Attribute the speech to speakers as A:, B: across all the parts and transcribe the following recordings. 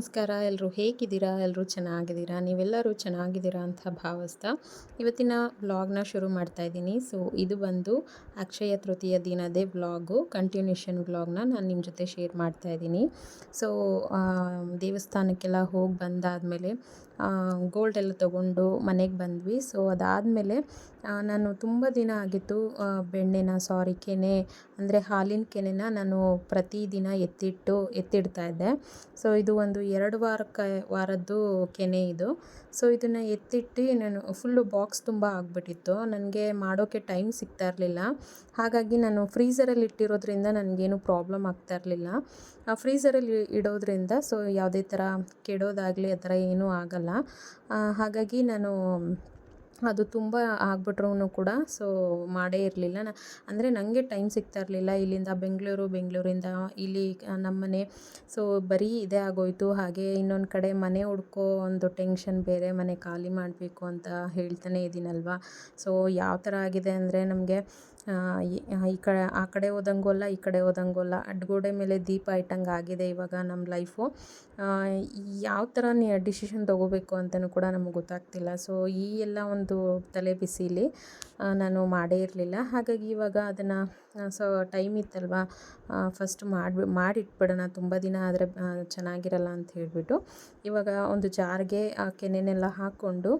A: ನಮಸ್ಕಾರ. ಎಲ್ಲರೂ ಹೇಗಿದ್ದೀರಾ? ಎಲ್ಲರೂ ಚೆನ್ನಾಗಿದ್ದೀರಾ? ನೀವೆಲ್ಲರೂ ಚೆನ್ನಾಗಿದ್ದೀರಾ ಅಂತ ಭಾವಿಸ್ತಾ ಇವತ್ತಿನ ವ್ಲಾಗ್ನ ಶುರು ಮಾಡ್ತಾ ಇದ್ದೀನಿ. ಸೊ ಇದು ಬಂದು ಅಕ್ಷಯ ತೃತೀಯ ದಿನದೇ ವ್ಲಾಗು ಕಂಟಿನ್ಯೂಷನ್ ವ್ಲಾಗ್ನ ನಾನು ನಿಮ್ಮ ಜೊತೆ ಶೇರ್ ಮಾಡ್ತಾ ಇದ್ದೀನಿ. ಸೊ ದೇವಸ್ಥಾನಕ್ಕೆಲ್ಲ ಹೋಗಿ ಬಂದಾದಮೇಲೆ ಗೋಲ್ಡ್ ಎಲ್ಲ ತೊಗೊಂಡು ಮನೆಗೆ ಬಂದ್ವಿ. ಸೊ ಅದಾದಮೇಲೆ ನಾನು ತುಂಬ ದಿನ ಆಗಿತ್ತು ಬೆಣ್ಣೆನ ಸಾರಿ ಕೆನೆ, ಅಂದರೆ ಹಾಲಿನ ಕೆನೆನ ನಾನು ಪ್ರತಿದಿನ ಎತ್ತಿಟ್ಟು, ಎತ್ತಿಡ್ತಾ ಇದ್ದೆ. ಸೊ ಇದು ಒಂದು ಎರಡು ವಾರಕ್ಕೆ, ವಾರದ್ದು ಕೆನೆ ಇದು. ಸೊ ಇದನ್ನು ಎತ್ತಿಟ್ಟು ನಾನು ಫುಲ್ಲು ಬಾಕ್ಸ್ ತುಂಬ ಆಗಿಬಿಟ್ಟಿತ್ತು. ನನಗೆ ಮಾಡೋಕ್ಕೆ ಟೈಮ್ ಸಿಗ್ತಾ ಇರಲಿಲ್ಲ. ಹಾಗಾಗಿ ನಾನು ಫ್ರೀಸರಲ್ಲಿ ಇಟ್ಟಿರೋದ್ರಿಂದ ನನಗೇನು ಪ್ರಾಬ್ಲಮ್ ಆಗ್ತಾ ಇರಲಿಲ್ಲ. ಫ್ರೀಝರಲ್ಲಿ ಇಡೋದ್ರಿಂದ ಸೊ ಯಾವುದೇ ಥರ ಕೆಡೋದಾಗಲಿ ಆ ಥರ ಏನೂ ಆಗಲ್ಲ. ಹಾಗಾಗಿ ನಾನು ಅದು ತುಂಬ ಆಗ್ಬಿಟ್ರೂ ಕೂಡ ಸೊ ಮಾಡೇ ಇರಲಿಲ್ಲ. ನ, ಅಂದರೆ ನನಗೆ ಟೈಮ್ ಸಿಗ್ತಾ ಇರಲಿಲ್ಲ. ಇಲ್ಲಿಂದ ಬೆಂಗಳೂರು, ಬೆಂಗಳೂರಿಂದ ಇಲ್ಲಿ ನಮ್ಮನೆ. ಸೊ ಬರೀ ಇದೇ ಆಗೋಯ್ತು. ಹಾಗೆ ಇನ್ನೊಂದು ಕಡೆ ಮನೆ ಹುಡ್ಕೋ, ಒಂದು ಟೆನ್ಷನ್ ಬೇರೆ, ಮನೆ ಖಾಲಿ ಮಾಡಬೇಕು ಅಂತ ಹೇಳ್ತಾನೆ ಇದ್ದೀನಲ್ವ ಸೊ ಯಾವ ಥರ ಆಗಿದೆ ಅಂದರೆ ನಮಗೆ ಈ ಕಡೆ, ಆ ಕಡೆ ಹೋದಂಗೋಲ್ಲ, ಈ ಕಡೆ ಹೋದಂಗೋಲ್ಲ. ಅಡ್ಗೋಡೆ ಮೇಲೆ ದೀಪ ಇಟ್ಟಂಗೆ ಆಗಿದೆ ಇವಾಗ ನಮ್ಮ ಲೈಫು. ಯಾವ ಥರ ಡಿಸಿಷನ್ ತೊಗೋಬೇಕು ಅಂತಲೂ ಕೂಡ ನಮಗೆ ಗೊತ್ತಾಗ್ತಿಲ್ಲ. ಸೊ, ಈ ಎಲ್ಲ ಒಂದು ತಲೆ ಬಿಸಿಲಿ ನಾನು ಮಾಡೇ ಇರಲಿಲ್ಲ. ಹಾಗಾಗಿ ಇವಾಗ ಅದನ್ನು ಸೊ, ಟೈಮ್ ಇತ್ತಲ್ವ ಫಸ್ಟ್ ಮಾಡಿ ಮಾಡಿಟ್ಬಿಡೋಣ. ತುಂಬ ದಿನ ಆದರೆ ಚೆನ್ನಾಗಿರಲ್ಲ ಅಂತ ಹೇಳಿಬಿಟ್ಟು, ಇವಾಗ ಒಂದು ಜಾರ್ಗೆ ಕೆನೆನೆಲ್ಲ ಹಾಕ್ಕೊಂಡು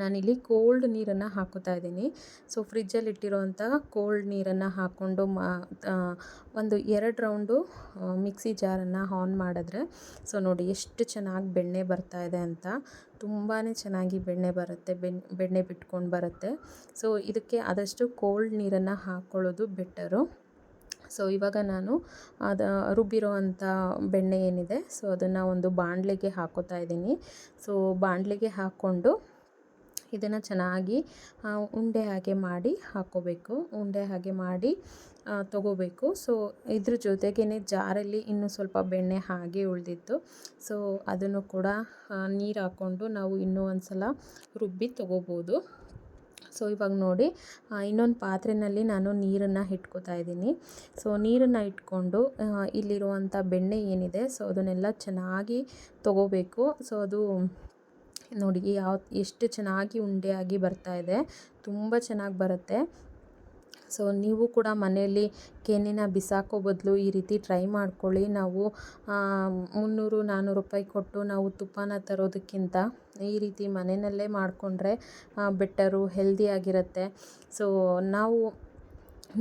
A: ನಾನಿಲ್ಲಿ ಕೋಲ್ಡ್ ನೀರನ್ನು ಹಾಕೋತಾ ಇದ್ದೀನಿ. ಸೊ ಫ್ರಿಜ್ಜಲ್ಲಿ ಇಟ್ಟಿರೋವಂಥ ಕೋಲ್ಡ್ ನೀರನ್ನು ಹಾಕ್ಕೊಂಡು ಮಾ ಒಂದು ಎರಡು ರೌಂಡು ಮಿಕ್ಸಿ ಜಾರನ್ನು ಆನ್ ಮಾಡಿದ್ರೆ ಸೊ ನೋಡಿ ಎಷ್ಟು ಚೆನ್ನಾಗಿ ಬೆಣ್ಣೆ ಬರ್ತಾ ಇದೆ ಅಂತ. ತುಂಬಾ ಚೆನ್ನಾಗಿ ಬೆಣ್ಣೆ ಬರುತ್ತೆ ಬೆನ್ ಬೆಣ್ಣೆ ಬಿಟ್ಕೊಂಡು ಬರುತ್ತೆ. ಸೊ ಇದಕ್ಕೆ ಆದಷ್ಟು ಕೋಲ್ಡ್ ನೀರನ್ನು ಹಾಕ್ಕೊಳ್ಳೋದು ಬೆಟರು ಸೊ ಇವಾಗ ನಾನು ಅದ ರುಬ್ಬಿರೋ ಅಂಥ ಬೆಣ್ಣೆ ಏನಿದೆ ಸೊ ಅದನ್ನು ಒಂದು ಬಾಣಲೆಗೆ ಹಾಕೋತಾ ಇದ್ದೀನಿ. ಸೊ ಬಾಣಲೆಗೆ ಹಾಕ್ಕೊಂಡು ಇದನ್ನು ಚೆನ್ನಾಗಿ ಉಂಡೆ ಹಾಗೆ ಮಾಡಿ ಹಾಕ್ಕೋಬೇಕು ಉಂಡೆ ಹಾಗೆ ಮಾಡಿ ತಗೋಬೇಕು. ಸೊ ಇದ್ರ ಜೊತೆಗೇ ಜಾರಲ್ಲಿ ಇನ್ನೂ ಸ್ವಲ್ಪ ಬೆಣ್ಣೆ ಹಾಗೆ ಉಳಿದಿತ್ತು. ಸೊ ಅದನ್ನು ಕೂಡ ನೀರು ಹಾಕ್ಕೊಂಡು ನಾವು ಇನ್ನೂ ಒಂದು ಸಲ ರುಬ್ಬಿ ತಗೋಬೋದು. ಸೊ ಇವಾಗ ನೋಡಿ ಇನ್ನೊಂದು ಪಾತ್ರೆಯಲ್ಲಿ ನಾನು ನೀರನ್ನು ಇಟ್ಕೋತಾ ಇದ್ದೀನಿ. ಸೊ ನೀರನ್ನು ಇಟ್ಕೊಂಡು ಇಲ್ಲಿರುವಂಥ ಬೆಣ್ಣೆ ಏನಿದೆ ಸೊ ಅದನ್ನೆಲ್ಲ ಚೆನ್ನಾಗಿ ತಗೋಬೇಕು. ಸೊ ಅದು ನೋಡಿ, ಯಾವ, ಎಷ್ಟು ಚೆನ್ನಾಗಿ ಉಂಡೆಯಾಗಿ ಬರ್ತಾ ಇದೆ. ತುಂಬ ಚೆನ್ನಾಗಿ ಬರುತ್ತೆ. ಸೊ, ನೀವು ಕೂಡ ಮನೆಯಲ್ಲಿ ಕೆನೆನ ಬಿಸಾಕೋ ಬದಲು ಈ ರೀತಿ ಟ್ರೈ ಮಾಡ್ಕೊಳ್ಳಿ. ನಾವು ಮುನ್ನೂರು ನಾನ್ನೂರು ರೂಪಾಯಿ ಕೊಟ್ಟು ನಾವು ತುಪ್ಪನ ತರೋದಕ್ಕಿಂತ ಈ ರೀತಿ ಮನೆಯಲ್ಲೇ ಮಾಡಿಕೊಂಡ್ರೆ ಬೆಟರು ಹೆಲ್ದಿಯಾಗಿರುತ್ತೆ ಸೊ, ನಾವು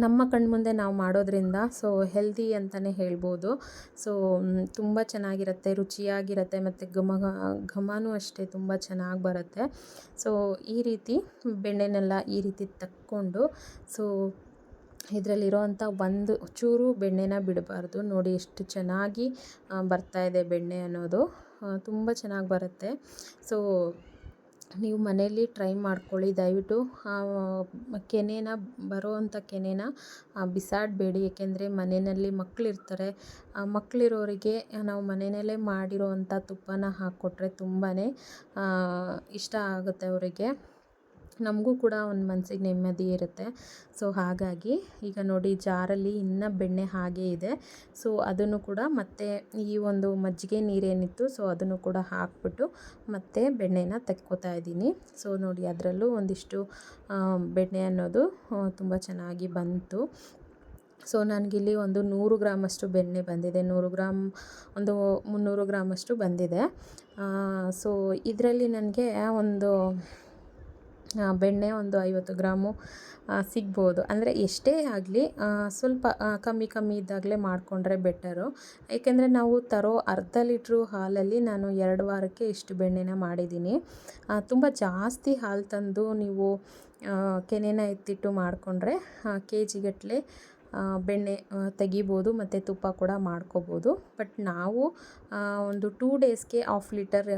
A: ನಮ್ಮ ಕಣ್ಮುಂದೆ ನಾವು ಮಾಡೋದ್ರಿಂದ ಸೊ ಹೆಲ್ದಿ ಅಂತಲೇ ಹೇಳ್ಬೋದು. ಸೊ ತುಂಬ ಚೆನ್ನಾಗಿರುತ್ತೆ, ರುಚಿಯಾಗಿರುತ್ತೆ ಮತ್ತು ಘಮ, ಘಮನೂ ಅಷ್ಟೇ ತುಂಬ ಚೆನ್ನಾಗಿ ಬರುತ್ತೆ. ಸೊ ಈ ರೀತಿ ಬೆಣ್ಣೆನೆಲ್ಲ ಈ ರೀತಿ ತಕ್ಕೊಂಡು ಸೊ ಇದರಲ್ಲಿರೋವಂಥ ಒಂದು ಚೂರು ಬೆಣ್ಣೆನ ಬಿಡಬಾರ್ದು. ನೋಡಿ ಎಷ್ಟು ಚೆನ್ನಾಗಿ ಬರ್ತಾ ಇದೆ ಬೆಣ್ಣೆ ಅನ್ನೋದು. ತುಂಬ ಚೆನ್ನಾಗಿ ಬರುತ್ತೆ. ಸೊ ನೀವು ಮನೆಯಲ್ಲಿ ಟ್ರೈ ಮಾಡ್ಕೊಳ್ಳಿ. ದಯವಿಟ್ಟು ಕೆನೆನ, ಬರೋವಂಥ ಕೆನೆನ ಬಿಸಾಡಬೇಡಿ. ಏಕೆಂದರೆ ಮನೆಯಲ್ಲಿ ಮಕ್ಕಳಿರ್ತಾರೆ ಆ ಮಕ್ಕಳಿರೋರಿಗೆ ನಾವು ಮನೆಯಲ್ಲೇ ಮಾಡಿರೋವಂಥ ತುಪ್ಪನ ಹಾಕ್ಕೊಟ್ರೆ ತುಂಬಾ ಇಷ್ಟ ಆಗುತ್ತೆ ಅವರಿಗೆ. ನಮಗೂ ಕೂಡ ಒಂದು ಮನಸ್ಸಿಗೆ ನೆಮ್ಮದಿ ಇರುತ್ತೆ. ಸೊ ಹಾಗಾಗಿ ಈಗ ನೋಡಿ ಜಾರಲ್ಲಿ ಇನ್ನೂ ಬೆಣ್ಣೆ ಹಾಗೇ ಇದೆ. ಸೊ ಅದನ್ನು ಕೂಡ ಮತ್ತೆ ಈ ಒಂದು ಮಜ್ಜಿಗೆ ನೀರೇನಿತ್ತು ಸೊ ಅದನ್ನು ಕೂಡ ಹಾಕ್ಬಿಟ್ಟು ಮತ್ತೆ ಬೆಣ್ಣೆನ ತೆಕ್ಕೋತಾ ಇದ್ದೀನಿ. ಸೊ ನೋಡಿ ಅದರಲ್ಲೂ ಒಂದಿಷ್ಟು ಬೆಣ್ಣೆ ಅನ್ನೋದು ತುಂಬ ಚೆನ್ನಾಗಿ ಬಂತು. ಸೊ ನನಗಿಲ್ಲಿ ಒಂದು ನೂರು ಗ್ರಾಮಷ್ಟು ಬೆಣ್ಣೆ ಬಂದಿದೆ. ನೂರು ಗ್ರಾಮ್, ಒಂದು ಮುನ್ನೂರು ಗ್ರಾಮಷ್ಟು ಬಂದಿದೆ. ಸೊ ಇದರಲ್ಲಿ ನನಗೆ ಒಂದು ಬೆಣ್ಣೆ ಒಂದು ಐವತ್ತು ಗ್ರಾಮು ಸಿಗ್ಬೋದು. ಅಂದರೆ ಎಷ್ಟೇ ಆಗಲಿ ಸ್ವಲ್ಪ ಕಮ್ಮಿ ಕಮ್ಮಿ ಇದ್ದಾಗಲೇ ಮಾಡಿಕೊಂಡ್ರೆ ಬೆಟರು ಏಕೆಂದರೆ ನಾವು ತರೋ ಅರ್ಧ ಲೀಟ್ರು ಹಾಲಲ್ಲಿ ನಾನು ಎರಡು ವಾರಕ್ಕೆ ಇಷ್ಟು ಬೆಣ್ಣೆನ ಮಾಡಿದ್ದೀನಿ. ತುಂಬ ಜಾಸ್ತಿ ಹಾಲು ತಂದು ನೀವು ಕೆನೆನ ಎತ್ತಿಟ್ಟು ಮಾಡಿಕೊಂಡ್ರೆ ಕೆ ಜಿಗಟ್ಟಲೆ ಬೆಣ್ಣೆ ತೆಗಿಬೋದು ಮತ್ತು ತುಪ್ಪ ಕೂಡ ಮಾಡ್ಕೋಬೋದು. ಬಟ್ ನಾವು ಒಂದು ಟೂ ಡೇಸ್ಗೆ ಹಾಫ್ ಲೀಟರ್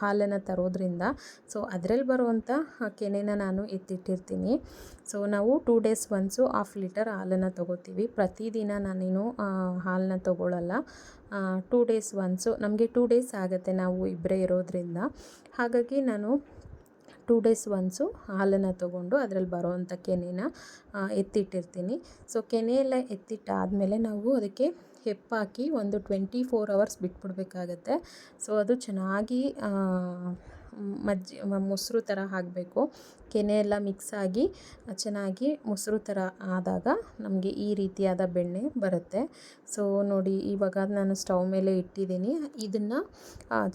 A: ಹಾಲನ್ನು ತರೋದ್ರಿಂದ ಸೊ ಅದರಲ್ಲಿ ಬರುವಂಥ ಕೆನೆನ ನಾನು ಎತ್ತಿಟ್ಟಿರ್ತೀನಿ. ಸೊ ನಾವು two days once half litre ಹಾಲನ್ನು ತೊಗೋತೀವಿ. ಪ್ರತಿದಿನ ನಾನೇನು ಹಾಲನ್ನ ತೊಗೊಳ್ಳಲ್ಲ ಟೂ ಡೇಸ್ ಒನ್ಸು ನಮಗೆ ಟೂ ಡೇಸ್ ಆಗುತ್ತೆ ನಾವು ಇಬ್ಬರೇ ಇರೋದ್ರಿಂದ. ಹಾಗಾಗಿ ನಾನು ಟೂ ಡೇಸ್ ಒನ್ಸು ಹಾಲನ್ನು ತೊಗೊಂಡು ಅದರಲ್ಲಿ ಬರೋವಂಥ ಕೆನೆನ ಎತ್ತಿಟ್ಟಿರ್ತೀನಿ. ಸೊ ಕೆನೆ ಎಲ್ಲ ಎತ್ತಿಟ್ಟಾದಮೇಲೆ ನಾವು ಅದಕ್ಕೆ ಹೆಪ್ಪಾಕಿ ಒಂದು ಟ್ವೆಂಟಿ ಫೋರ್ ಅವರ್ಸ್ ಬಿಟ್ಬಿಡ್ಬೇಕಾಗತ್ತೆ. ಸೊ ಅದು ಚೆನ್ನಾಗಿ ಮಜ್ಜಿ ಮೊಸರು ಥರ ಆಗಬೇಕು ಕೆನೆ ಎಲ್ಲ ಮಿಕ್ಸ್ ಆಗಿ ಚೆನ್ನಾಗಿ ಮೊಸರು ಥರ ಆದಾಗ ನಮಗೆ ಈ ರೀತಿಯಾದ ಬೆಣ್ಣೆ ಬರುತ್ತೆ. ಸೊ ನೋಡಿ, ಇವಾಗ ನಾನು ಸ್ಟವ್ ಮೇಲೆ ಇಟ್ಟಿದ್ದೀನಿ. ಇದನ್ನು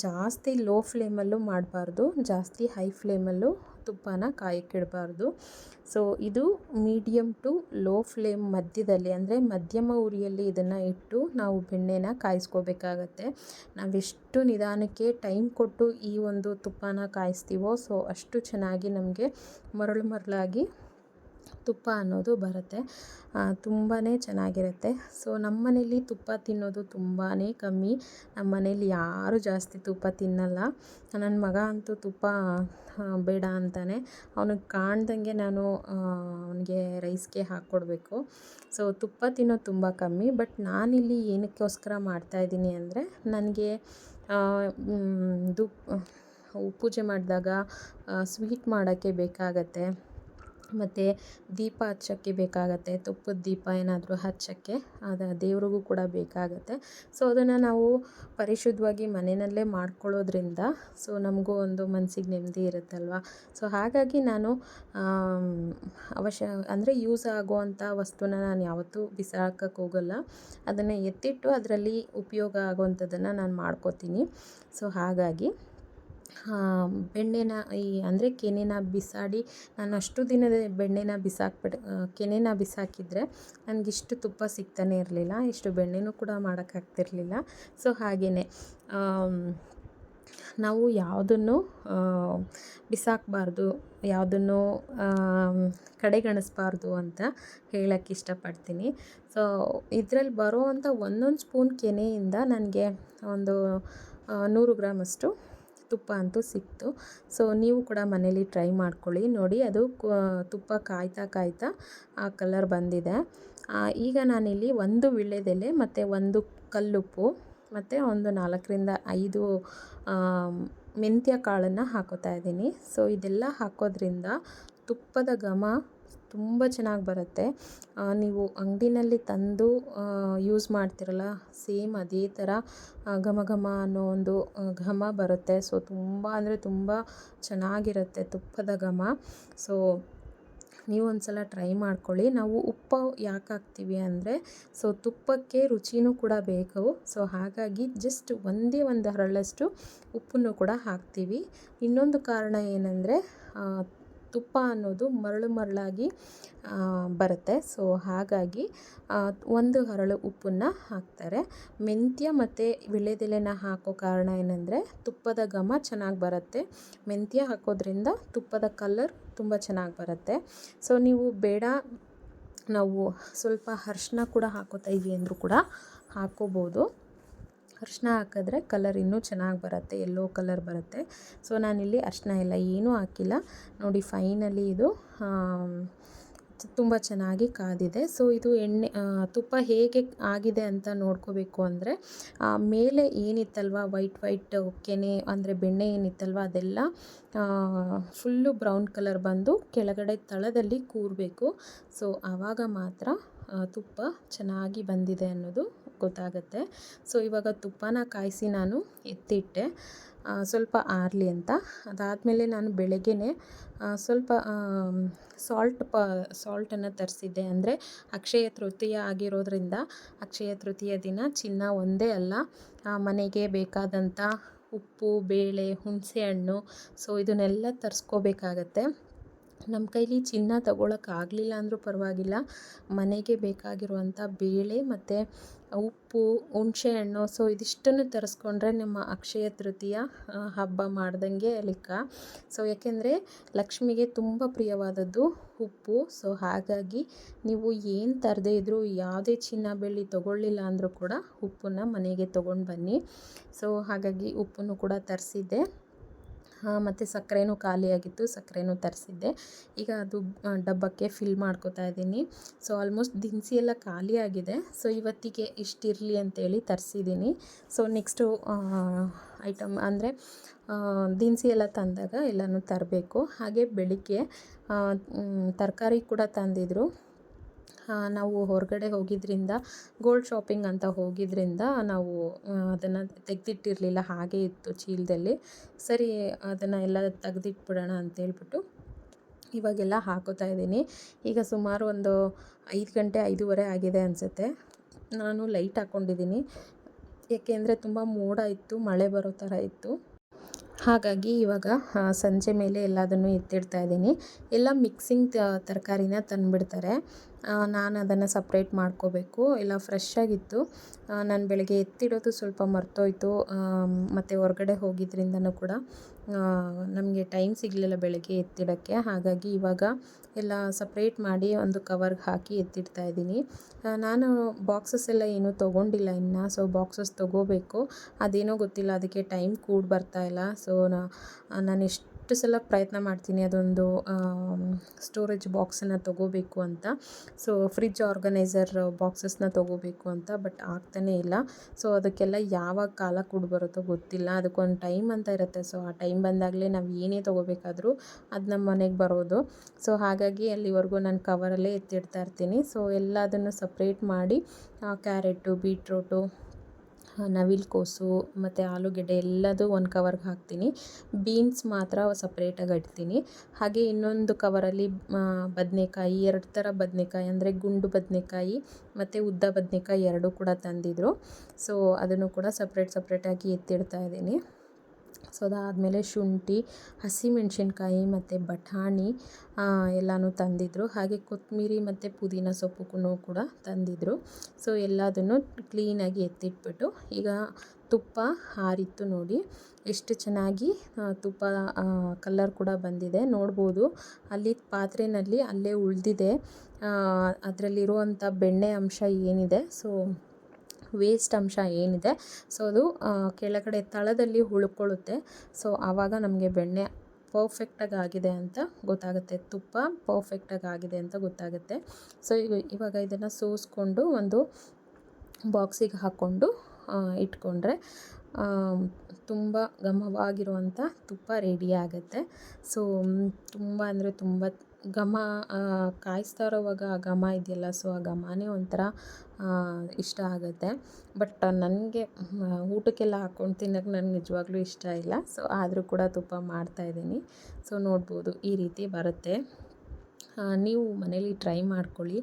A: ಜಾಸ್ತಿ ಲೋ ಫ್ಲೇಮಲ್ಲೂ ಮಾಡಬಾರ್ದು. ಜಾಸ್ತಿ ಹೈ ಫ್ಲೇಮಲ್ಲೂ ತುಪ್ಪನ ಕಾಯಕ್ಕಿಡಬಾರ್ದು. ಸೊ ಇದು ಮೀಡಿಯಮ್ ಟು ಲೋ ಫ್ಲೇಮ್ ಮಧ್ಯದಲ್ಲಿ, ಅಂದರೆ ಮಧ್ಯಮ ಉರಿಯಲ್ಲಿ ಇದನ್ನು ಇಟ್ಟು ನಾವು ಬೆಣ್ಣೆನ ಕಾಯಿಸ್ಕೋಬೇಕಾಗತ್ತೆ. ನಾವೆಷ್ಟು ನಿಧಾನಕ್ಕೆ ಟೈಮ್ ಕೊಟ್ಟು ಈ ಒಂದು ತುಪ್ಪನ ಕಾಯಿಸ್ತೀವೋ ಸೊ ಅಷ್ಟು ಚೆನ್ನಾಗಿ ನಮಗೆ ಮರಳು ಮರಳಾಗಿ ತುಪ್ಪ ಅನ್ನೋದು ಬರುತ್ತೆ. ತುಂಬಾ ಚೆನ್ನಾಗಿರುತ್ತೆ. ಸೊ ನಮ್ಮ ಮನೇಲಿ ತುಪ್ಪ ತಿನ್ನೋದು ತುಂಬಾ ಕಮ್ಮಿ. ನಮ್ಮ ಮನೇಲಿ ಯಾರೂ ಜಾಸ್ತಿ ತುಪ್ಪ ತಿನ್ನಲ್ಲ. ನನ್ನ ಮಗ ಅಂತೂ ತುಪ್ಪ ಬೇಡ ಅಂತಾನೆ. ಅವನಿಗೆ ಕಾಣ್ದಂಗೆ ನಾನು ಅವನಿಗೆ ರೈಸ್ಗೆ ಹಾಕ್ಕೊಡ್ಬೇಕು ಸೊ, ತುಪ್ಪ ತಿನ್ನೋದು ತುಂಬ ಕಮ್ಮಿ. ಬಟ್ ನಾನಿಲ್ಲಿ ಏನಕ್ಕೋಸ್ಕರ ಮಾಡ್ತಾಯಿದ್ದೀನಿ ಅಂದರೆ, ನನಗೆ ದು ಪೂಜೆ ಮಾಡಿದಾಗ ಸ್ವೀಟ್ ಮಾಡೋಕ್ಕೆ ಬೇಕಾಗತ್ತೆ. ಮತ್ತು ದೀಪ ಹಚ್ಚೋಕ್ಕೆ ಬೇಕಾಗತ್ತೆ, ತುಪ್ಪದ ದೀಪ ಏನಾದರೂ ಹಚ್ಚೋಕ್ಕೆ ಅದು ದೇವ್ರಿಗೂ ಕೂಡ ಬೇಕಾಗತ್ತೆ. ಸೊ ಅದನ್ನು ನಾವು ಪರಿಶುದ್ಧವಾಗಿ ಮನೆಯಲ್ಲೇ ಮಾಡ್ಕೊಳ್ಳೋದ್ರಿಂದ ಸೊ ನಮಗೂ ಒಂದು ಮನಸ್ಸಿಗೆ ನೆಮ್ಮದಿ ಇರುತ್ತಲ್ವ? ಸೊ ಹಾಗಾಗಿ ನಾನು ಅವಶ್ಯ, ಅಂದರೆ ಯೂಸ್ ಆಗುವಂಥ ವಸ್ತುನ ನಾನು ಯಾವತ್ತೂ ಬಿಸಾಕಕ್ಕೆ ಹೋಗಲ್ಲ. ಅದನ್ನು ಎತ್ತಿಟ್ಟು ಅದರಲ್ಲಿ ಉಪಯೋಗ ಆಗುವಂಥದ್ದನ್ನು ನಾನು ಮಾಡ್ಕೋತೀನಿ. ಸೊ ಹಾಗಾಗಿ ಬೆಣ್ಣೆನ ಈ ಅಂದರೆ ಕೆನೆನ ಬಿಸಾಡಿ ನಾನು ಅಷ್ಟು ದಿನದ ಬೆಣ್ಣೆನ ಬಿಸಾಕ್ಬಿಡ ಕೆನೆನ ಬಿಸಾಕಿದರೆ ನನಗಿಷ್ಟು ತುಪ್ಪ ಸಿಗ್ತಾನೆ ಇರಲಿಲ್ಲ, ಇಷ್ಟು ಬೆಣ್ಣೆನೂ ಕೂಡ ಮಾಡೋಕ್ಕಾಗ್ತಿರ್ಲಿಲ್ಲ ಸೊ ಹಾಗೆಯೇ ನಾವು ಯಾವುದನ್ನು ಬಿಸಾಕಬಾರ್ದು, ಯಾವುದನ್ನು ಕಡೆಗಣಿಸ್ಬಾರ್ದು ಅಂತ ಹೇಳಕ್ಕೆ ಇಷ್ಟಪಡ್ತೀನಿ. ಸೊ, ಇದರಲ್ಲಿ ಬರೋವಂಥ ಒಂದೊಂದು ಸ್ಪೂನ್ ಕೆನೆಯಿಂದ ನನಗೆ ಒಂದು ನೂರು ಗ್ರಾಮಷ್ಟು ತುಪ್ಪ ಅಂತೂ ಸಿಕ್ತು. ಸೊ ನೀವು ಕೂಡ ಮನೇಲಿ ಟ್ರೈ ಮಾಡ್ಕೊಳ್ಳಿ. ನೋಡಿ, ಅದು ತುಪ್ಪ ಕಾಯ್ತಾ ಕಾಯ್ತಾ ಆ ಕಲರ್ ಬಂದಿದೆ. ಈಗ ನಾನಿಲ್ಲಿ ಒಂದು ವೀಳ್ಯದೆಲೆ ಮತ್ತು ಒಂದು ಕಲ್ಲುಪ್ಪು ಮತ್ತು ಒಂದು ನಾಲ್ಕರಿಂದ ಐದು ಮೆಂತ್ಯ ಕಾಳನ್ನು ಹಾಕೋತಾ ಇದ್ದೀನಿ. ಸೊ ಇದೆಲ್ಲ ಹಾಕೋದ್ರಿಂದ ತುಪ್ಪದ ಘಮ ತುಂಬ ಚೆನ್ನಾಗಿ ಬರುತ್ತೆ. ನೀವು ಅಂಗಡಿನಲ್ಲಿ ತಂದು ಯೂಸ್ ಮಾಡ್ತಿರಲ್ಲ ಸೇಮ್ ಅದೇ ಥರ ಘಮ ಘಮ ಅನ್ನೋ ಒಂದು ಘಮ ಬರುತ್ತೆ. ಸೊ ತುಂಬ ಅಂದರೆ ತುಂಬ ಚೆನ್ನಾಗಿರುತ್ತೆ ತುಪ್ಪದ ಘಮ. ಸೊ ನೀವು ಒಂದು ಸಲ ಟ್ರೈ ಮಾಡ್ಕೊಳ್ಳಿ. ನಾವು ಉಪ್ಪು ಯಾಕೆ ಹಾಕ್ತೀವಿ ಅಂದರೆ ಸೊ ತುಪ್ಪಕ್ಕೆ ರುಚಿನೂ ಕೂಡ ಬೇಕು. ಸೊ ಹಾಗಾಗಿ ಜಸ್ಟ್ ಒಂದೇ ಒಂದು ಹರಳಷ್ಟು ಉಪ್ಪನ್ನು ಕೂಡ ಹಾಕ್ತೀವಿ. ಇನ್ನೊಂದು ಕಾರಣ ಏನಂದರೆ ತುಪ್ಪ ಅನ್ನೋದು ಮರಳು ಮರಳಾಗಿ ಬರುತ್ತೆ. ಸೊ ಹಾಗಾಗಿ ಒಂದು ಹರಳು ಉಪ್ಪನ್ನು ಹಾಕ್ತಾರೆ. ಮೆಂತ್ಯ ಮತ್ತು ವೀಳ್ಯದೆಲೆನ ಹಾಕೋ ಕಾರಣ ಏನಂದರೆ, ತುಪ್ಪದ ಘಮ ಚೆನ್ನಾಗಿ ಬರುತ್ತೆ. ಮೆಂತ್ಯ ಹಾಕೋದ್ರಿಂದ ತುಪ್ಪದ ಕಲ್ಲರ್ ತುಂಬ ಚೆನ್ನಾಗಿ ಬರುತ್ತೆ. ಸೊ ನೀವು ಬೇಡ, ನಾವು ಸ್ವಲ್ಪ ಅರ್ಶಿನ ಕೂಡ ಹಾಕೋತಾ ಇದ್ದೀವಿ ಅಂದರೂ ಕೂಡ ಹಾಕೋಬೋದು. ಅರಿಶಿನ ಹಾಕಿದ್ರೆ ಕಲರ್ ಇನ್ನೂ ಚೆನ್ನಾಗಿ ಬರುತ್ತೆ ಎಲ್ಲೋ ಕಲರ್ ಬರುತ್ತೆ. ಸೊ ನಾನಿಲ್ಲಿ ಅರಿಶಿನ ಇಲ್ಲ ಏನೂ ಹಾಕಿಲ್ಲ. ನೋಡಿ ಫೈನಲಿ ಇದು ತುಂಬ ಚೆನ್ನಾಗಿ ಕಾದಿದೆ. ಸೊ ಇದು ಎಣ್ಣೆ ತುಪ್ಪ ಹೇಗೆ ಆಗಿದೆ ಅಂತ ನೋಡ್ಕೋಬೇಕು ಅಂದರೆ ಮೇಲೆ ಏನಿತ್ತಲ್ವ ವೈಟ್ ವೈಟ್ ಕೆನೆ ಅಂದರೆ ಬೆಣ್ಣೆ ಏನಿತ್ತಲ್ವ, ಅದೆಲ್ಲ ಫುಲ್ಲು ಬ್ರೌನ್ ಕಲರ್ ಬಂದು ಕೆಳಗಡೆ ತಳದಲ್ಲಿ ಕೂರಬೇಕು. ಸೊ ಆವಾಗ ಮಾತ್ರ ತುಪ್ಪ ಚೆನ್ನಾಗಿ ಬಂದಿದೆ ಅನ್ನೋದು ಗೊತ್ತಾಗುತ್ತೆ. ಸೊ ಇವಾಗ ತುಪ್ಪನ ಕಾಯಿಸಿ ನಾನು ಎತ್ತಿಟ್ಟೆ. ಸ್ವಲ್ಪ ಆರಲಿ ಅಂತ. ಅದಾದಮೇಲೆ ನಾನು ಬೆಳಗ್ಗೆ ಸ್ವಲ್ಪ ಸಾಲ್ಟ್ ಪ ಸಾಲ್ಟನ್ನು ತರಿಸಿದ್ದೆ. ಅಂದರೆ ಅಕ್ಷಯ ತೃತೀಯ ಆಗಿರೋದ್ರಿಂದ ಅಕ್ಷಯ ತೃತೀಯ ದಿನ ಚಿನ್ನ ಒಂದೇ ಅಲ್ಲ ಮನೆಗೆ ಬೇಕಾದಂಥ ಉಪ್ಪು, ಬೇಳೆ, ಹುಣಸೆ ಹಣ್ಣು ಸೊ ಇದನ್ನೆಲ್ಲ ತರಿಸ್ಕೋಬೇಕಾಗತ್ತೆ. ನಮ್ಮ ಕೈಲಿ ಚಿನ್ನ ತಗೊಳಕ್ಕೆ ಆಗಲಿಲ್ಲ ಅಂದರೂ ಪರವಾಗಿಲ್ಲ. ಮನೆಗೆ ಬೇಕಾಗಿರುವಂಥ ಬೇಳೆ ಮತ್ತು ಉಪ್ಪು ಹುಣಸೆಹಣ್ಣು ಸೊ ಇದಿಷ್ಟನ್ನು ತರಿಸ್ಕೊಂಡ್ರೆ ನಮ್ಮ ಅಕ್ಷಯ ತೃತೀಯ ಹಬ್ಬ ಮಾಡ್ದಂಗೆ ಲೆಕ್ಕ. ಸೊ ಯಾಕೆಂದರೆ ಲಕ್ಷ್ಮಿಗೆ ತುಂಬ ಪ್ರಿಯವಾದದ್ದು ಉಪ್ಪು. ಸೊ ಹಾಗಾಗಿ ನೀವು ಏನು ತರದೇ ಇದ್ದರೂ ಯಾವುದೇ ಚಿನ್ನ, ಬೆಳ್ಳಿ ತೊಗೊಳ್ಳಿಲ್ಲ ಅಂದರೂ ಕೂಡ ಉಪ್ಪನ್ನು ಮನೆಗೆ ತೊಗೊಂಡು ಬನ್ನಿ. ಸೊ ಹಾಗಾಗಿ ಉಪ್ಪನ್ನು ಕೂಡ ತರಿಸಿದ್ದೆ. ಮತ್ತು ಸಕ್ಕರೆನೂ ಖಾಲಿಯಾಗಿತ್ತು, ಸಕ್ಕರೆನೂ ತರಿಸಿದ್ದೆ. ಈಗ ಅದು ಡಬ್ಬಕ್ಕೆ ಫಿಲ್ ಮಾಡ್ಕೋತಾ ಇದ್ದೀನಿ. ಸೊ ಆಲ್ಮೋಸ್ಟ್ ದಿನಸಿ ಎಲ್ಲ ಖಾಲಿಯಾಗಿದೆ. ಸೊ ಇವತ್ತಿಗೆ ಇಷ್ಟಿರಲಿ ಅಂತೇಳಿ ತರಿಸಿದ್ದೀನಿ. ಸೊ ನೆಕ್ಸ್ಟು ಐಟಮ್ ಅಂದರೆ ದಿನಸಿ ಎಲ್ಲ ತಂದಾಗ ಎಲ್ಲನೂ ತರಬೇಕು. ಹಾಗೆ ಬೆಳಿಗ್ಗೆ ತರಕಾರಿ ಕೂಡ ತಂದಿದ್ರು. ನಾವು ಹೊರಗಡೆ ಹೋಗಿದ್ದರಿಂದ ಗೋಲ್ಡ್ ಶಾಪಿಂಗ್ ಅಂತ ಹೋಗಿದ್ದರಿಂದ ನಾವು ಅದನ್ನು ತೆಗೆದಿಟ್ಟಿರಲಿಲ್ಲ, ಹಾಗೆ ಇತ್ತು ಚೀಲದಲ್ಲಿ. ಸರಿ, ಅದನ್ನು ಎಲ್ಲ ತೆಗೆದಿಟ್ಬಿಡೋಣ ಅಂತೇಳ್ಬಿಟ್ಟು ಇವಾಗೆಲ್ಲ ಹಾಕೋತಾ ಇದ್ದೀನಿ. ಈಗ ಸುಮಾರು ಒಂದು ಐದು ಗಂಟೆ, ಐದೂವರೆ ಆಗಿದೆ ಅನಿಸುತ್ತೆ. ನಾನು ಲೈಟ್ ಹಾಕ್ಕೊಂಡಿದ್ದೀನಿ ಏಕೆಂದರೆ ತುಂಬ ಮೋಡ ಇತ್ತು, ಮಳೆ ಬರೋ ಥರ ಇತ್ತು. ಹಾಗಾಗಿ ಇವಾಗ ಸಂಜೆ ಮೇಲೆ ಎಲ್ಲದನ್ನು ಎತ್ತಿಡ್ತಾ ಇದ್ದೀನಿ. ಎಲ್ಲ ಮಿಕ್ಸಿಂಗ್ ತರಕಾರಿನ ತಂದುಬಿಡ್ತಾರೆ. ನಾನು ಅದನ್ನು ಸಪ್ರೇಟ್ ಮಾಡ್ಕೋಬೇಕು. ಎಲ್ಲ ಫ್ರೆಶ್ ಆಗಿತ್ತು. ನಾನು ಬೆಳಗ್ಗೆ ಎತ್ತಿಡೋದು ಸ್ವಲ್ಪ ಮರ್ತೋಯ್ತು. ಮತ್ತು ಹೊರಗಡೆ ಹೋಗಿದ್ದರಿಂದನೂ ಕೂಡ. ನಮಗೆ ಟೈಮ್ ಸಿಗಲಿಲ್ಲ ಬೆಳಗ್ಗೆ ಎತ್ತಿಡೋಕ್ಕೆ. ಹಾಗಾಗಿ ಇವಾಗ ಎಲ್ಲ ಸಪ್ರೇಟ್ ಮಾಡಿ ಒಂದು ಕವರ್ಗೆ ಹಾಕಿ ಎತ್ತಿಡ್ತಾ ಇದ್ದೀನಿ. ನಾನು ಬಾಕ್ಸಸ್ ಎಲ್ಲ ಏನೂ ತೊಗೊಂಡಿಲ್ಲ ಇನ್ನು. ಸೊ ಬಾಕ್ಸಸ್ ತೊಗೋಬೇಕು. ಅದೇನೋ ಗೊತ್ತಿಲ್ಲ. ಅದಕ್ಕೆ ಟೈಮ್ ಕೂಡ ಬರ್ತಾ ಇಲ್ಲ. ಸೊ ನಾನು ಎಷ್ಟು ಎಷ್ಟು ಸಲ ಪ್ರಯತ್ನ ಮಾಡ್ತೀನಿ ಅದೊಂದು ಸ್ಟೋರೇಜ್ ಬಾಕ್ಸನ್ನು ತೊಗೋಬೇಕು ಅಂತ. ಸೊ ಫ್ರಿಜ್ ಆರ್ಗನೈಸರ್ ಬಾಕ್ಸಸ್ನ ತೊಗೋಬೇಕು ಅಂತ ಬಟ್ ಆಗ್ತಾನೇ ಇಲ್ಲ. ಸೊ ಅದಕ್ಕೆಲ್ಲ ಯಾವಾಗ ಕಾಲ ಕೂಡ ಬರುತ್ತೋ ಗೊತ್ತಿಲ್ಲ. ಅದಕ್ಕೊಂದು ಟೈಮ್ ಅಂತ ಇರುತ್ತೆ. ಸೊ ಆ ಟೈಮ್ ಬಂದಾಗಲೇ ನಾವು ಏನೇ ತೊಗೋಬೇಕಾದ್ರೂ ಅದು ನಮ್ಮ ಮನೆಗೆ ಬರೋದು. ಸೊ ಹಾಗಾಗಿ ಅಲ್ಲಿವರೆಗೂ ನಾನು ಕವರಲ್ಲೇ ಎತ್ತಿಡ್ತಾ ಇರ್ತೀನಿ. ಸೊ ಎಲ್ಲದನ್ನು ಸಪ್ರೇಟ್ ಮಾಡಿ ಕ್ಯಾರೆಟು ಬೀಟ್ರೋಟು ನವಿಲುಕೋಸು ಮತ್ತು ಆಲೂಗೆಡ್ಡೆ ಎಲ್ಲದೂ ಒಂದು ಕವರ್ಗೆ ಹಾಕ್ತೀನಿ. ಬೀನ್ಸ್ ಮಾತ್ರ ಸಪ್ರೇಟಾಗಿ ಇಡ್ತೀನಿ ಹಾಗೆ ಇನ್ನೊಂದು ಕವರಲ್ಲಿ ಬದನೇಕಾಯಿ, ಎರಡು ಥರ ಬದನೇಕಾಯಿ ಅಂದರೆ ಗುಂಡು ಬದನೇಕಾಯಿ ಮತ್ತು ಉದ್ದ ಬದನೇಕಾಯಿ ಎರಡೂ ಕೂಡ ತಂದಿದ್ದರು ಸೊ ಅದನ್ನು ಕೂಡ ಸಪ್ರೇಟ್ ಸಪ್ರೇಟಾಗಿ ಎತ್ತಿಡ್ತಾ ಇದ್ದೀನಿ. ಸೊ ಅದಾದಮೇಲೆ ಶುಂಠಿ, ಹಸಿಮೆಣಸಿನ್ಕಾಯಿ ಮತ್ತು ಬಟಾಣಿ ಎಲ್ಲನೂ ತಂದಿದ್ದರು ಹಾಗೆ ಕೊತ್ತಂಬರಿ ಮತ್ತು ಪುದೀನ ಸೊಪ್ಪು ಕೂಡ ತಂದಿದ್ದರು ಸೊ ಎಲ್ಲದನ್ನು ಕ್ಲೀನಾಗಿ ಎತ್ತಿಟ್ಬಿಟ್ಟು ಈಗ ತುಪ್ಪ ಹಾರಿತ್ತು ನೋಡಿ. ಎಷ್ಟು ಚೆನ್ನಾಗಿ ತುಪ್ಪ ಕಲ್ಲರ್ ಕೂಡ ಬಂದಿದೆ. ನೋಡ್ಬೋದು. ಅಲ್ಲಿ ಪಾತ್ರೆಯಲ್ಲಿ ಅಲ್ಲೇ ಉಳಿದಿದೆ. ಅದರಲ್ಲಿರುವಂಥ ಬೆಣ್ಣೆ ಅಂಶ ಏನಿದೆ. ಸೊ ವೇಸ್ಟ್ ಅಂಶ ಏನಿದೆ ಸೊ ಅದು ಕೆಳಗಡೆ ತಳದಲ್ಲಿ ಉಳ್ಕೊಳ್ಳುತ್ತೆ. ಸೊ ಆವಾಗ ನಮಗೆ ಬೆಣ್ಣೆ ಪರ್ಫೆಕ್ಟಾಗಿ ಆಗಿದೆ ಅಂತ ಗೊತ್ತಾಗುತ್ತೆ, ತುಪ್ಪ ಪರ್ಫೆಕ್ಟಾಗಿ ಆಗಿದೆ ಅಂತ ಗೊತ್ತಾಗುತ್ತೆ. ಸೊ ಇವಾಗ ಇದನ್ನು ಸೋಸ್ಕೊಂಡು ಒಂದು ಬಾಕ್ಸಿಗೆ ಹಾಕ್ಕೊಂಡು ಇಟ್ಕೊಂಡ್ರೆ ತುಂಬ ಘಮವಾಗಿರುವಂಥ ತುಪ್ಪ ರೆಡಿ ಆಗುತ್ತೆ. ಸೊ ತುಂಬ ಅಂದರೆ ತುಂಬ ಘಮ ಕಾಯಿಸ್ತಾ ಇರೋವಾಗ ಆ ಘಮ ಇದೆಯಲ್ಲ ಸೊ ಆ ಘಮನೇ ಒಂಥರ ಇಷ್ಟ ಆಗುತ್ತೆ. ಬಟ್ ನನಗೆ ಊಟಕ್ಕೆಲ್ಲ ಹಾಕ್ಕೊಂಡು ತಿನ್ನೋಕೆ ನನಗೆ ನಿಜವಾಗ್ಲೂ ಇಷ್ಟ ಇಲ್ಲ. ಸೊ ಆದರೂ ಕೂಡ ತುಪ್ಪ ಮಾಡ್ತಾಯಿದ್ದೀನಿ ಸೊ ನೋಡ್ಬೋದು ಈ ರೀತಿ ಬರುತ್ತೆ. ನೀವು ಮನೇಲಿ ಟ್ರೈ ಮಾಡ್ಕೊಳ್ಳಿ.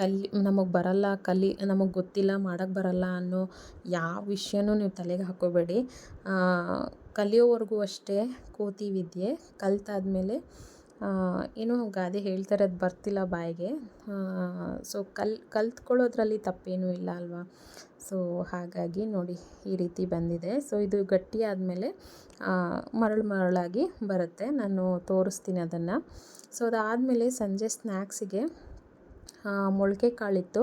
A: ಕಲಿ ನಮಗೆ ಬರಲ್ಲ ಕಲಿ ನಮಗೆ ಗೊತ್ತಿಲ್ಲ ಮಾಡೋಕ್ಕೆ ಬರಲ್ಲ ಅನ್ನೋ ಯಾವ ವಿಷಯನೂ ನೀವು ತಲೆಗೆ ಹಾಕೋಬೇಡಿ. ಕಲಿಯೋವರೆಗೂ ಅಷ್ಟೇ ಕೋತಿ ವಿದ್ಯೆ. ಕಲ್ತಾದಮೇಲೆ ಏನು ಗಾದೆ ಹೇಳ್ತಾರೆ ಅದು ಬರ್ತಿಲ್ಲ ಬಾಯಿಗೆ. ಸೊ ಕಲ್, ಕಲ್ತ್ಕೊಳ್ಳೋದ್ರಲ್ಲಿ ತಪ್ಪೇನೂ ಇಲ್ಲ ಅಲ್ವಾ? ಸೊ ಹಾಗಾಗಿ ನೋಡಿ ಈ ರೀತಿ ಬಂದಿದೆ. ಸೊ ಇದು ಗಟ್ಟಿ ಆದಮೇಲೆ ಮರಳು ಮರಳಾಗಿ ಬರುತ್ತೆ. ನಾನು ತೋರಿಸ್ತೀನಿ ಅದನ್ನು. ಸೊ ಅದಾದಮೇಲೆ ಸಂಜೆ ಸ್ನ್ಯಾಕ್ಸಿಗೆ ಮೊಳಕೆ ಕಾಳಿತ್ತು.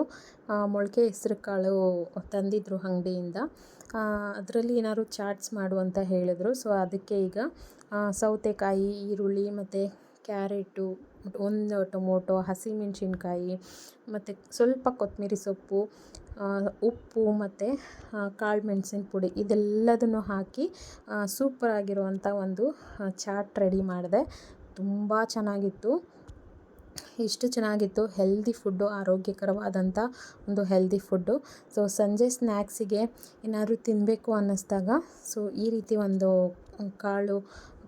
A: ಮೊಳಕೆ ಹೆಸ್ರು ಕಾಳು ತಂದಿದ್ದರು ಅಂಗಡಿಯಿಂದ. ಅದರಲ್ಲಿ ಏನಾದ್ರು ಚಾಟ್ಸ್ ಮಾಡು ಅಂತ ಹೇಳಿದ್ರು. ಸೊ ಅದಕ್ಕೆ ಈಗ ಸೌತೆಕಾಯಿ, ಈರುಳ್ಳಿ ಮತ್ತು ಕ್ಯಾರೆಟು ಒಂದು ಟೊಮೊಟೊ, ಹಸಿಮೆಣ್ಸಿನ್ಕಾಯಿ, ಮತ್ತು ಸ್ವಲ್ಪ ಕೊತ್ತಂಬರಿ ಸೊಪ್ಪು ಉಪ್ಪು ಮತ್ತು ಕಾಳು ಮೆಣಸಿನ ಪುಡಿ ಇದೆಲ್ಲದನ್ನು ಹಾಕಿ ಸೂಪರಾಗಿರುವಂಥ ಒಂದು ಚಾಟ್ ರೆಡಿ ಮಾಡಿದೆ. ತುಂಬ ಚೆನ್ನಾಗಿತ್ತು. ಎಷ್ಟು ಚೆನ್ನಾಗಿತ್ತು ಹೆಲ್ದಿ ಫುಡ್ಡು ಆರೋಗ್ಯಕರವಾದಂಥ ಒಂದು ಹೆಲ್ದಿ ಫುಡ್ಡು ಸೊ ಸಂಜೆ ಸ್ನ್ಯಾಕ್ಸಿಗೆ ಏನಾದರೂ ತಿನ್ನಬೇಕು ಅನ್ನಿಸ್ದಾಗ ಸೊ ಈ ರೀತಿ ಒಂದು ಕಾಳು,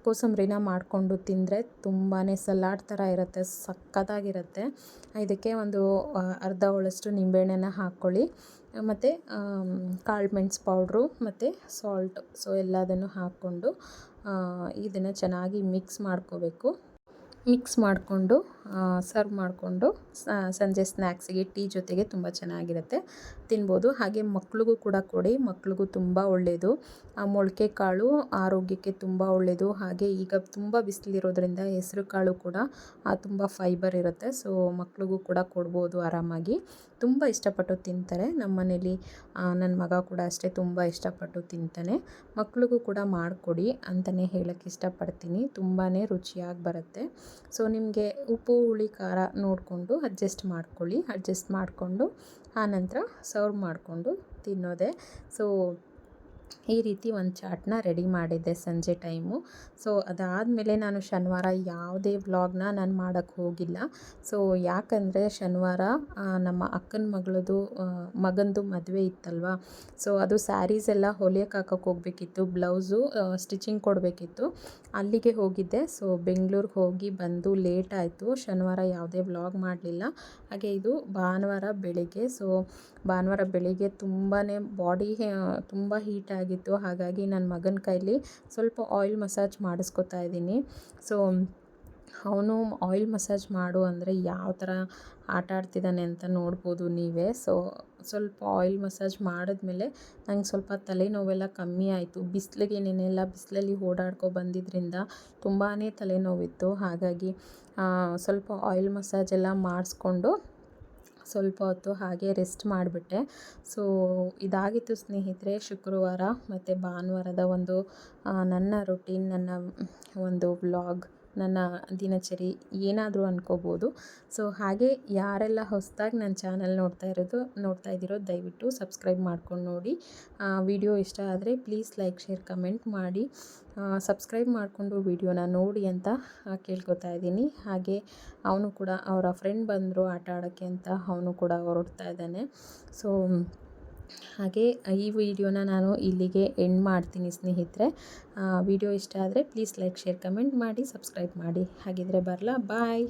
A: ಕೋಸಂಬರಿನ ಮಾಡಿಕೊಂಡು ತಿಂದರೆ ತುಂಬಾ ಸಲಾಡ್ ಥರ ಇರುತ್ತೆ, ಸಕ್ಕತ್ತಾಗಿರುತ್ತೆ. ಇದಕ್ಕೆ ಒಂದು ಅರ್ಧ ಹೋಳಷ್ಟು ನಿಂಬೆಹಣ್ಣನ್ನ ಹಾಕ್ಕೊಳ್ಳಿ ಮತ್ತು ಕಾಳು ಮೆಣಸು ಪೌಡ್ರು ಮತ್ತು ಸಾಲ್ಟ್ ಸೊ ಎಲ್ಲದನ್ನು ಹಾಕ್ಕೊಂಡು ಇದನ್ನು ಚೆನ್ನಾಗಿ ಮಿಕ್ಸ್ ಮಾಡ್ಕೋಬೇಕು. ಮಿಕ್ಸ್ ಮಾಡಿಕೊಂಡು ಸರ್ವ್ ಮಾಡಿಕೊಂಡು ಸಂಜೆ ಸ್ನ್ಯಾಕ್ಸಿಗೆ ಟೀ ಜೊತೆಗೆ ತುಂಬ ಚೆನ್ನಾಗಿರುತ್ತೆ. ತಿನ್ಬೋದು. ಹಾಗೆ ಮಕ್ಳಿಗೂ ಕೂಡ ಕೊಡಿ. ಮಕ್ಳಿಗೂ ತುಂಬ ಒಳ್ಳೆಯದು ಆ ಮೊಳಕೆ ಕಾಳು ಆರೋಗ್ಯಕ್ಕೆ ತುಂಬ ಒಳ್ಳೆಯದು ಹಾಗೆ ಈಗ ತುಂಬ ಬಿಸಿಲಿರೋದ್ರಿಂದ ಹೆಸರು ಕಾಳು ಕೂಡ ತುಂಬ ಫೈಬರ್ ಇರುತ್ತೆ. ಸೊ ಮಕ್ಳಿಗೂ ಕೂಡ ಕೊಡ್ಬೋದು ಆರಾಮಾಗಿ. ತುಂಬ ಇಷ್ಟಪಟ್ಟು ತಿಂತಾರೆ. ನಮ್ಮ ಮನೇಲಿ ನನ್ನ ಮಗ ಕೂಡ ಅಷ್ಟೇ ತುಂಬ ಇಷ್ಟಪಟ್ಟು ತಿಂತಾನೆ. ಮಕ್ಳಿಗೂ ಕೂಡ ಮಾಡಿಕೊಡಿ ಅಂತಲೇ ಹೇಳೋಕ್ಕೆ ಇಷ್ಟಪಡ್ತೀನಿ. ತುಂಬಾ ರುಚಿಯಾಗಿ ಬರುತ್ತೆ. ಸೊ ನಿಮಗೆ ಉಪ್ಪು, ಹುಳಿ, ಖಾರ ನೋಡಿಕೊಂಡು ಅಡ್ಜಸ್ಟ್ ಮಾಡ್ಕೊಳ್ಳಿ. ಅಡ್ಜಸ್ಟ್ ಮಾಡಿಕೊಂಡು ಆನಂತರ ಸರ್ವ್ ಮಾಡಿಕೊಂಡು ತಿನ್ನೋದೆ. ಸೊ ಈ ರೀತಿ ಒಂದು ಚಾಟ್ನ ರೆಡಿ ಮಾಡಿದ್ದೆ ಸಂಜೆ ಟೈಮು. ಸೊ, ಅದಾದಮೇಲೆ ನಾನು ಶನಿವಾರ ಯಾವುದೇ ವ್ಲಾಗ್ನ ನಾನು ಮಾಡೋಕ್ಕೆ ಹೋಗಿಲ್ಲ. ಸೊ, ಯಾಕಂದರೆ ಶನಿವಾರ ನಮ್ಮ ಅಕ್ಕನ ಮಗಳದು ಮಗಂದು ಮದುವೆ ಇತ್ತಲ್ವ? ಸೊ, ಅದು ಸ್ಯಾರೀಸ್ ಎಲ್ಲ ಹೊಲಿಯಕ್ಕೆ ಹಾಕೋಕೆ ಹೋಗಬೇಕಿತ್ತು, ಬ್ಲೌಸು ಸ್ಟಿಚಿಂಗ್ ಕೊಡಬೇಕಿತ್ತು. ಅಲ್ಲಿಗೆ ಹೋಗಿದ್ದೆ. ಸೊ, ಬೆಂಗಳೂರಿಗೆ ಹೋಗಿ ಬಂದು ಲೇಟ್ ಆಯಿತು. ಶನಿವಾರ ಯಾವುದೇ ವ್ಲಾಗ್ ಮಾಡಲಿಲ್ಲ. ಹಾಗೆ ಇದು ಭಾನುವಾರ ಬೆಳಿಗ್ಗೆ. ಸೊ, ಭಾನುವಾರ ಬೆಳಿಗ್ಗೆ ತುಂಬಾ ಬಾಡಿ ತುಂಬ ಹೀಟ್ ಆಗಿತ್ತು. ಹಾಗಾಗಿ ನನ್ನ ಮಗನ ಕೈಲಿ ಸ್ವಲ್ಪ ಆಯಿಲ್ ಮಸಾಜ್ ಮಾಡಿಸ್ಕೊತಾ ಇದ್ದೀನಿ. ಸೊ ಅವನು ಆಯಿಲ್ ಮಸಾಜ್ ಮಾಡು ಅಂದರೆ ಯಾವ ಥರ ಆಟ ಆಡ್ತಿದ್ದಾನೆ ಅಂತ ನೋಡ್ಬೋದು ನೀವೇ. ಸೊ ಸ್ವಲ್ಪ ಆಯಿಲ್ ಮಸಾಜ್ ಮಾಡಿದ್ಮೇಲೆ ನಂಗೆ ಸ್ವಲ್ಪ ತಲೆನೋವೆಲ್ಲ ಕಮ್ಮಿ ಆಯಿತು. ಬಿಸಿಲಿಗೆ ನೆನೆಲ್ಲ ಬಿಸಿಲಲ್ಲಿ ಓಡಾಡ್ಕೊ ಬಂದಿದ್ದರಿಂದ ತುಂಬಾ ತಲೆನೋವಿತ್ತು. ಹಾಗಾಗಿ ಸ್ವಲ್ಪ ಆಯಿಲ್ ಮಸಾಜ್ ಎಲ್ಲ ಮಾಡಿಸ್ಕೊಂಡು ಸ್ವಲ್ಪ ಹೊತ್ತು ಹಾಗೆ ರೆಸ್ಟ್ ಮಾಡಿಬಿಟ್ಟೆ. ಸೊ ಇದಾಗಿತ್ತು ಸ್ನೇಹಿತರೆ, ಶುಕ್ರವಾರ ಮತ್ತು ಭಾನುವಾರದ ಒಂದು ನನ್ನ ರೊಟೀನ್ ನನ್ನ ಒಂದು ವ್ಲಾಗ್ ನನ್ನ ದಿನಚರಿ ಏನಾದರೂ ಅಂದ್ಕೋಬೋದು ಸೊ ಹಾಗೆ ಯಾರೆಲ್ಲ ಹೊಸದಾಗಿ ನನ್ನ ಚಾನಲ್ ನೋಡ್ತಾ ಇರೋದು, ನೋಡ್ತಾ ಇದ್ದೀರೋ ದಯವಿಟ್ಟು ಸಬ್ಸ್ಕ್ರೈಬ್ ಮಾಡ್ಕೊಂಡು ನೋಡಿ. ವಿಡಿಯೋ ಇಷ್ಟ ಆದರೆ ಪ್ಲೀಸ್ ಲೈಕ್, ಶೇರ್, ಕಮೆಂಟ್ ಮಾಡಿ. ಸಬ್ಸ್ಕ್ರೈಬ್ ಮಾಡಿಕೊಂಡು ವಿಡಿಯೋನ ನೋಡಿ ಅಂತ ಕೇಳ್ಕೊತಾ ಇದ್ದೀನಿ. ಹಾಗೆ ಅವನು ಕೂಡ, ಅವರ ಫ್ರೆಂಡ್ ಬಂದರು ಆಟ ಆಡೋಕ್ಕೆ ಅಂತ ಅವನು ಕೂಡ ಹೊರಡ್ತಾ ಇದ್ದಾನೆ. ಸೊ ಹಾಗೆ ಈ ವಿಡಿಯೋನ ನಾನು ಇಲ್ಲಿಗೆ ಎಂಡ್ ಮಾಡ್ತೀನಿ ಸ್ನೇಹಿತರೆ. ವಿಡಿಯೋ ಇಷ್ಟ ಆದರೆ ಪ್ಲೀಸ್ ಲೈಕ್ ಶೇರ್ ಕಮೆಂಟ್ ಮಾಡಿ ಸಬ್ಸ್ಕ್ರೈಬ್ ಮಾಡಿ. ಹಾಗಿದ್ರೆ ಬರಲಾ ಬಾಯ್